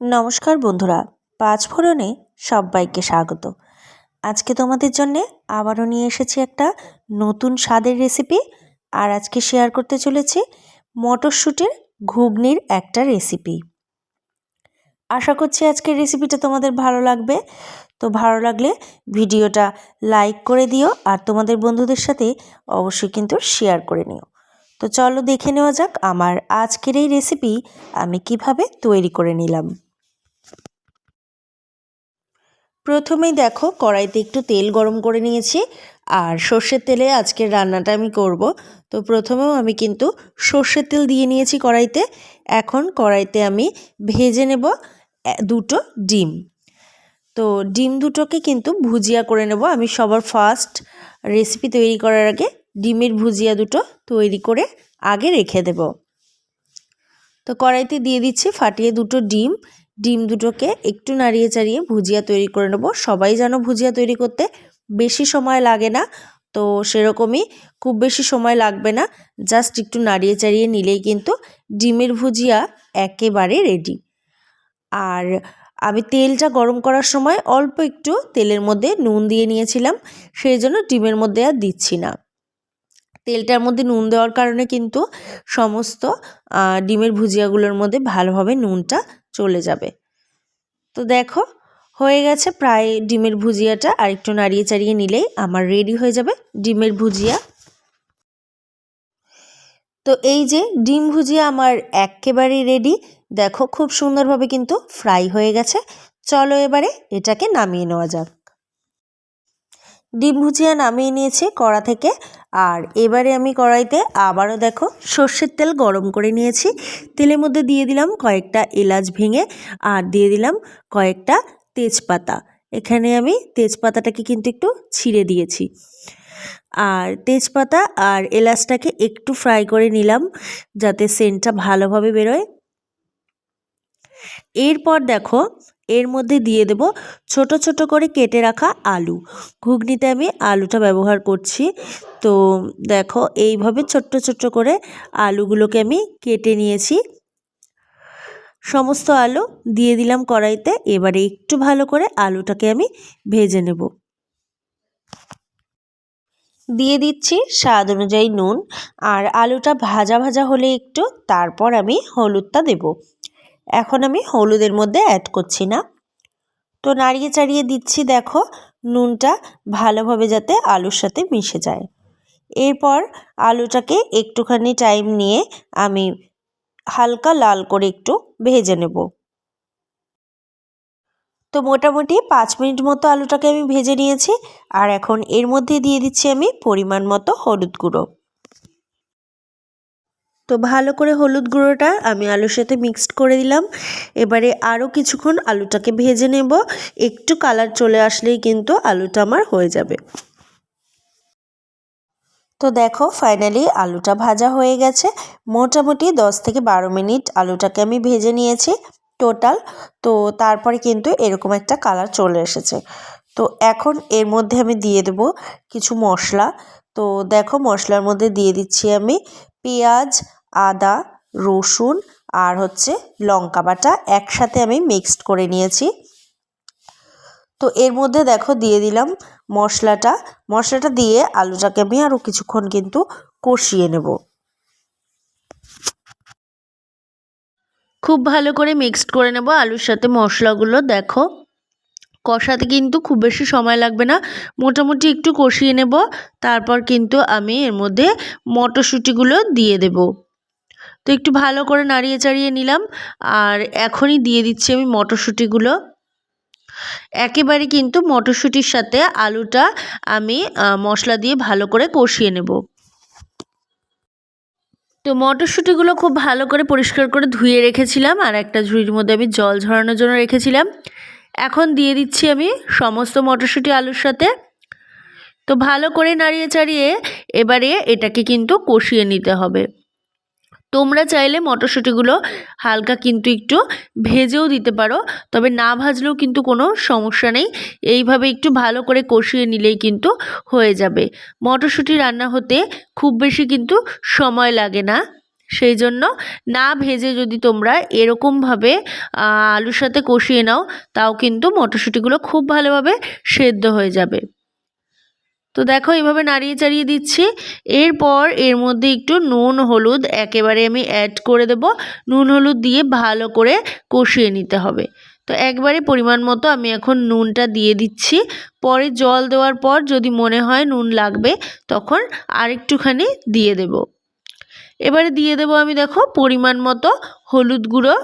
নমস্কার বন্ধুরা, পাঁচ ফোড়নে সবাইকে স্বাগত। আজকে তোমাদের জন্যে আবারও নিয়ে এসেছি একটা নতুন স্বাদের রেসিপি আর আজকে শেয়ার করতে চলেছি মটরশুঁটির ঘুগনির একটা রেসিপি। আশা করছি আজকের রেসিপিটা তোমাদের ভালো লাগবে। তো ভালো লাগলে ভিডিওটা লাইক করে দিও আর তোমাদের বন্ধুদের সাথে অবশ্যই কিন্তু শেয়ার করে নিও। তো চলো দেখে নেওয়া যাক আমার আজকের এই রেসিপি আমি কীভাবে তৈরি করে নিলাম। প্রথমেই দেখো কড়াইতে একটু তেল গরম করে নিয়েছি, আর সর্ষের তেলে আজকের রান্নাটা আমি করব। তো প্রথমেও আমি কিন্তু সর্ষের তেল দিয়ে নিয়েছি কড়াইতে। এখন কড়াইতে আমি ভেজে নেব দুটো ডিম। তো ডিম দুটোকে কিন্তু ভুজিয়া করে নেব। আমি সবার ফার্স্ট রেসিপি তৈরি করার আগে ডিমের ভুজিয়া দুটো তৈরি করে আগে রেখে দেব। তো কড়াইতে দিয়ে দিচ্ছি ফাটিয়ে দুটো ডিম। ডিম দুটোকে একটু নাড়িয়ে চাড়িয়ে ভুজিয়া তৈরি করে নেব। সবাই যেন ভুজিয়া তৈরি করতে বেশি সময় লাগে না, তো সেরকমই খুব বেশি সময় লাগবে না। জাস্ট একটু নাড়িয়ে চাড়িয়ে নিলেই কিন্তু ডিমের ভুজিয়া একেবারে রেডি। আর আমি তেলটা গরম করার সময় অল্প একটু তেলের মধ্যে নুন দিয়ে নিয়েছিলাম, সেই জন্য ডিমের মধ্যে আর দিচ্ছি না। তেলটার মধ্যে নুন দেওয়ার কারণে কিন্তু সমস্ত ডিমের ভুজিয়াগুলোর মধ্যে ভালোভাবে নুনটা চলে যাবে। তো দেখো, হয়ে গেছে প্রায় ডিমের ভুজিয়াটা। আর একটু নাড়িয়ে চাড়িয়ে নিলেই আমার রেডি হয়ে যাবে ডিমের ভুজিয়া। তো এই যে ডিম ভুজিয়া আমার একেবারেই রেডি দেখো খুব সুন্দরভাবে কিন্তু ফ্রাই হয়ে গেছে। চলো এবারে এটাকে নামিয়ে নেওয়া যাক। ডিম ভুজিয়া নামিয়ে নিয়েছি কড়া থেকে। আর এবারে আমি কড়াইতে আবারও দেখো সর্ষের তেল গরম করে নিয়েছি। তেলের মধ্যে দিয়ে দিলাম কয়েকটা এলাচ ভেঙে আর দিয়ে দিলাম কয়েকটা তেজপাতা। এখানে আমি তেজপাতাটাকে কিন্তু একটু ছিঁড়ে দিয়েছি। আর তেজপাতা আর এলাচটাকে একটু ফ্রাই করে নিলাম যাতে সেন্টটা ভালোভাবে বেরোয়। এরপর দেখো এর মধ্যে দিয়ে দেব ছোট ছোট করে কেটে রাখা আলু। ঘুগনিতে আমি আলুটা ব্যবহার করছি। তো দেখো, এইভাবে ছোট্ট ছোট্ট করে আলুগুলোকে আমি কেটে নিয়েছি। সমস্ত আলু দিয়ে দিলাম কড়াইতে। এবারে একটু ভালো করে আলুটাকে আমি ভেজে নেব। দিয়ে দিচ্ছি স্বাদ অনুযায়ী নুন। আর আলুটা ভাজা ভাজা হলে একটু, তারপর আমি হলুদটা দেব। এখন আমি হলুদের মধ্যে অ্যাড করছি না। তো নাড়িয়ে চাড়িয়ে দিচ্ছি, দেখো, নুনটা ভালোভাবে যাতে আলুর সাথে মিশে যায়। এরপর আলুটাকে একটুখানি টাইম নিয়ে আমি হালকা লাল করে একটু ভেজে নেব। তো মোটামুটি পাঁচ মিনিট মতো আলুটাকে আমি ভেজে নিয়েছি, আর এখন এর মধ্যে দিয়ে দিচ্ছি আমি পরিমাণ মতো হলুদ গুঁড়ো। তো ভালো করে হলুদ গুঁড়োটা আমি আলুর সাথে মিক্সড করে দিলাম। এবারে আরও কিছুক্ষণ আলুটাকে ভেজে নেব। একটু কালার চলে আসলেই কিন্তু আলুটা আমার হয়ে যাবে। তো দেখো ফাইনালি আলুটা ভাজা হয়ে গেছে। মোটামুটি দশ থেকে বারো মিনিট আলুটাকে আমি ভেজে নিয়েছি টোটাল তো তারপরে কিন্তু এরকম একটা কালার চলে এসেছে। তো এখন এর মধ্যে আমি দিয়ে দেব কিছু মশলা। তো দেখো, মশলার মধ্যে দিয়ে দিচ্ছি আমি পেঁয়াজ আদা, রসুন আর হচ্ছে লঙ্কা বাটা একসাথে আমি মিক্সড করে নিয়েছি। তো এর মধ্যে দেখো দিয়ে দিলাম মশলাটা। মশলাটা দিয়ে আলুটাকে আমি আরও কিছুক্ষণ কিন্তু কষিয়ে নেব। খুব ভালো করে মিক্সড করে নেব আলুর সাথে মশলাগুলো, দেখো। কষাতে কিন্তু খুব বেশি সময় লাগবে না। মোটামুটি একটু কষিয়ে নেব, তারপর কিন্তু আমি এর মধ্যে মটরশুঁটিগুলো দিয়ে দেব। তো একটু ভালো করে নাড়িয়ে চাড়িয়ে নিলাম। আর এখনই দিয়ে দিচ্ছি আমি মটরশুঁটিগুলো। একেবারে কিন্তু মটরশুঁটির সাথে আলুটা আমি মশলা দিয়ে ভালো করে কষিয়ে নেব। তো মটরশুঁটিগুলো খুব ভালো করে পরিষ্কার করে ধুয়ে রেখেছিলাম আর একটা ঝুড়ির মধ্যে আমি জল ঝরানোর জন্য রেখেছিলাম। এখন দিয়ে দিচ্ছি আমি সমস্ত মটরশুঁটি আলুর সাথে। তো ভালো করে নাড়িয়ে চাড়িয়ে এবারে এটাকে কিন্তু কষিয়ে নিতে হবে। তোমরা চাইলে মটরশুঁটিগুলো হালকা কিন্তু একটু ভেজেও দিতে পারো, তবে না ভাজলেও কিন্তু কোনো সমস্যা নেই। এইভাবে একটু ভালো করে কষিয়ে নিলেই কিন্তু হয়ে যাবে। মটরশুঁটি রান্না হতে খুব বেশি কিন্তু সময় লাগে না। সেই জন্য না ভেজে যদি তোমরা এরকমভাবে আলুর সাথে কষিয়ে নাও, তাও কিন্তু মটরশুঁটিগুলো খুব ভালোভাবে সেদ্ধ হয়ে যাবে। তো দেখো এইভাবে নাড়িয়ে চাড়িয়ে দিচ্ছি। এরপর এর মধ্যে একটু নুন, হলুদ একেবারে আমি অ্যাড করে দেব। নুন, হলুদ দিয়ে ভালো করে কষিয়ে নিতে হবে। তো একবারে পরিমাণ মতো আমি এখন নুনটা দিয়ে দিচ্ছি। পরে জল দেওয়ার পর যদি মনে হয় নুন লাগবে তখন আরেকটুখানি দিয়ে দেব। এবারে দিয়ে দেব আমি দেখো পরিমাণ মতো হলুদ গুঁড়ো।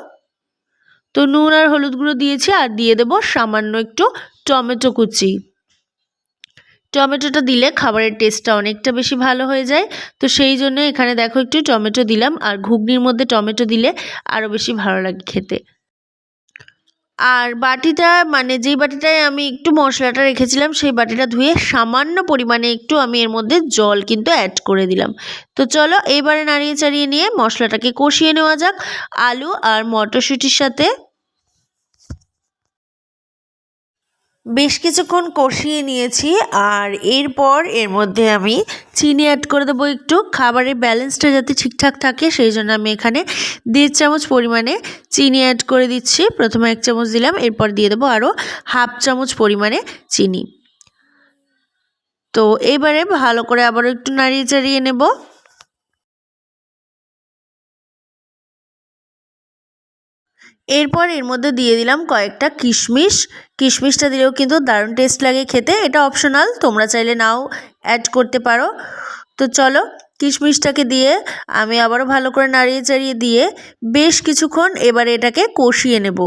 তো নুন আর হলুদ গুঁড়ো দিয়েছি আর দিয়ে দেব সামান্য একটু টমেটো কুচি। টমেটোটা দিলে খাবারের টেস্টটা অনেকটা বেশি ভালো হয়ে যায়। তো সেই জন্য এখানে দেখো একটু টমেটো দিলাম আর ঘুগনির মধ্যে টমেটো দিলে আরও বেশি ভালো লাগে খেতে। আর বাটিটা মানে যেই বাটিটায় আমি একটু মশলাটা রেখেছিলাম, সেই বাটিটা ধুয়ে সামান্য পরিমাণে একটু আমি এর মধ্যে জল কিন্তু অ্যাড করে দিলাম। তো চলো এবারে নাড়িয়ে চাড়িয়ে নিয়ে মশলাটাকে কষিয়ে নেওয়া যাক। আলু আর মটরশুঁটির সাথে বেশ কিছুক্ষণ কষিয়ে নিয়েছি আর এরপর এর মধ্যে আমি চিনি অ্যাড করে দেবো একটু। খাবারের ব্যালেন্সটা যাতে ঠিকঠাক থাকে, সেই জন্য আমি এখানে দেড় চামচ পরিমাণে চিনি অ্যাড করে দিচ্ছি। প্রথমে এক চামচ দিলাম, এরপর দিয়ে দেবো আরও হাফ চামচ পরিমাণে চিনি। তো এবারে ভালো করে আবারও একটু নাড়িয়ে চাড়িয়ে নেব। এরপর এর মধ্যে দিয়ে দিলাম কয়েকটা কিশমিশ। কিশমিশটা দিলেও কিন্তু দারুণ টেস্ট লাগে খেতে। এটা অপশনাল তোমরা চাইলে নাও অ্যাড করতে পারো। তো চলো, কিশমিশটাকে দিয়ে আমি আবারও ভালো করে নাড়িয়ে চাড়িয়ে দিয়ে বেশ কিছুক্ষণ এবারে এটাকে কষিয়ে নেব।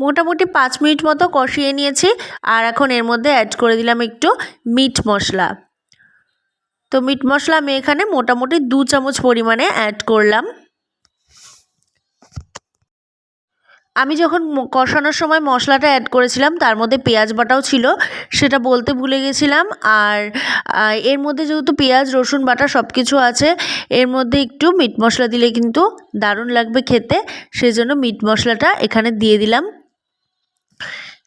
মোটামুটি পাঁচ মিনিট মতো কষিয়ে নিয়েছি আর এখন এর মধ্যে অ্যাড করে দিলাম একটু মিট মশলা। তো মিট মশলা আমি এখানে মোটামুটি দু চামচ পরিমাণে অ্যাড করলাম। আমি যখন কষানোর সময় মশলাটা অ্যাড করেছিলাম, তার মধ্যে পেঁয়াজ বাটাও ছিল, সেটা বলতে ভুলে গেছিলাম। আর এর মধ্যে যেহেতু পেঁয়াজ, রসুন বাটা সব কিছু আছে, এর মধ্যে একটু মিট মশলা দিলে কিন্তু দারুণ লাগবে খেতে সেই জন্য মিট মশলাটা এখানে দিয়ে দিলাম।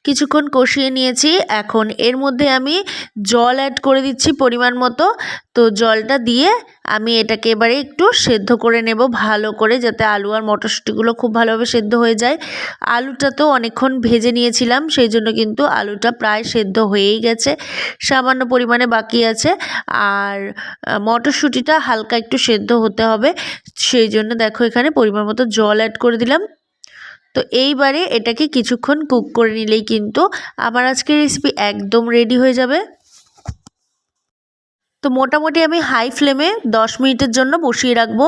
কিছুক্ষণ কষিয়ে নিয়েছি। এখন এর মধ্যে আমি জল অ্যাড করে দিচ্ছি পরিমাণ মতো। তো জলটা দিয়ে আমি এটাকে এবারে একটু সেদ্ধ করে নেব ভালো করে যাতে আলু আর মটরশুঁটিগুলো খুব ভালোভাবে সেদ্ধ হয়ে যায়। আলুটা তো অনেকক্ষণ ভেজে নিয়েছিলাম, সেই জন্য কিন্তু আলুটা প্রায় সেদ্ধ হয়েই গেছে। সামান্য পরিমাণে বাকি আছে। আর মটরশুঁটিটা হালকা একটু সেদ্ধ হতে হবে। সেই জন্য দেখো এখানে পরিমাণ মতো জল অ্যাড করে দিলাম। তো এইবারে এটাকে কিছুক্ষণ কুক করে নিলেই কিন্তু আমার আজকের রেসিপি একদম রেডি হয়ে যাবে। তো মোটামুটি আমি হাই ফ্লেমে দশ মিনিটের জন্য বসিয়ে রাখব।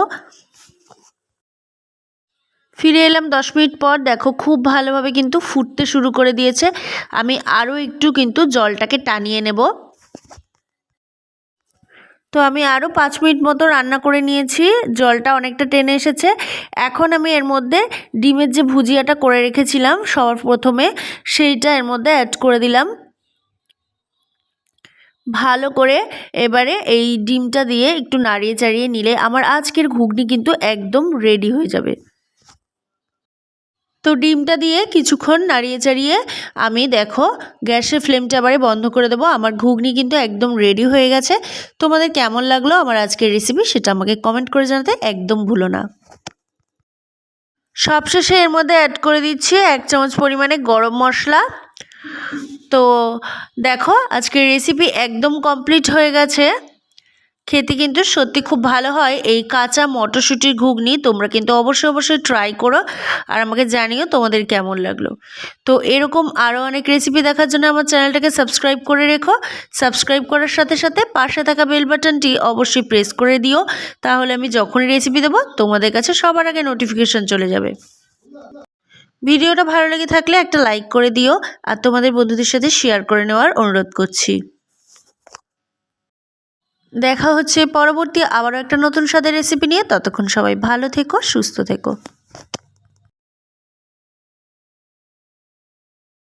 ফিরে এলাম দশ মিনিট পর। দেখো খুব ভালোভাবে কিন্তু ফুটতে শুরু করে দিয়েছে। আমি আরও একটু কিন্তু জলটাকে টানিয়ে নেব। তো আমি আরও পাঁচ মিনিট মতো রান্না করে নিয়েছি। জলটা অনেকটা টেনে এসেছে। এখন আমি এর মধ্যে ডিমের যে ভুজিয়াটা করে রেখেছিলাম সবার প্রথমে, সেইটা এর মধ্যে অ্যাড করে দিলাম। ভালো করে এবারে এই ডিমটা দিয়ে একটু নাড়িয়ে চাড়িয়ে নিলে আমার আজকের ঘুগনি কিন্তু একদম রেডি হয়ে যাবে। তো ডিমটা দিয়ে কিছুক্ষণ নাড়িয়ে চাড়িয়ে আমি দেখো গ্যাসের ফ্লেমটা আবারে বন্ধ করে দেবো। আমার ঘুগনি কিন্তু একদম রেডি হয়ে গেছে। তোমাদের কেমন লাগল আমার আজকের রেসিপি সেটা আমাকে কমেন্ট করে জানাতে একদম ভুলো না। সবশেষে এর মধ্যে অ্যাড করে দিচ্ছি এক চামচ পরিমাণে গরম মশলা। তো দেখো আজকের রেসিপি একদম কমপ্লিট হয়ে গেছে। খেতে কিন্তু সত্যি খুব ভালো হয়। এই কাঁচা মটরশুঁটির ঘুগনি তোমরা কিন্তু অবশ্যই অবশ্যই ট্রাই করো আর আমাকে জানিও তোমাদের কেমন লাগল। তো এরকম আরও অনেক রেসিপি দেখার জন্য আমার চ্যানেলটাকে সাবস্ক্রাইব করে রেখো। সাবস্ক্রাইব করার সাথে সাথে পাশে থাকা বেল বাটনটি অবশ্যই প্রেস করে দিও। তাহলে আমি যখনই রেসিপি দেবো তোমাদের কাছে সবার আগে নোটিফিকেশন চলে যাবে। ভিডিওটা ভালো লেগে থাকলে একটা লাইক করে দিও। আর তোমাদের বন্ধুদের সাথে শেয়ার করে নেওয়ার অনুরোধ করছি। দেখা হচ্ছে পরবর্তী আবারও একটা নতুন স্বাদের রেসিপি নিয়ে। ততক্ষণ সবাই ভালো থেকো, সুস্থ থেকো।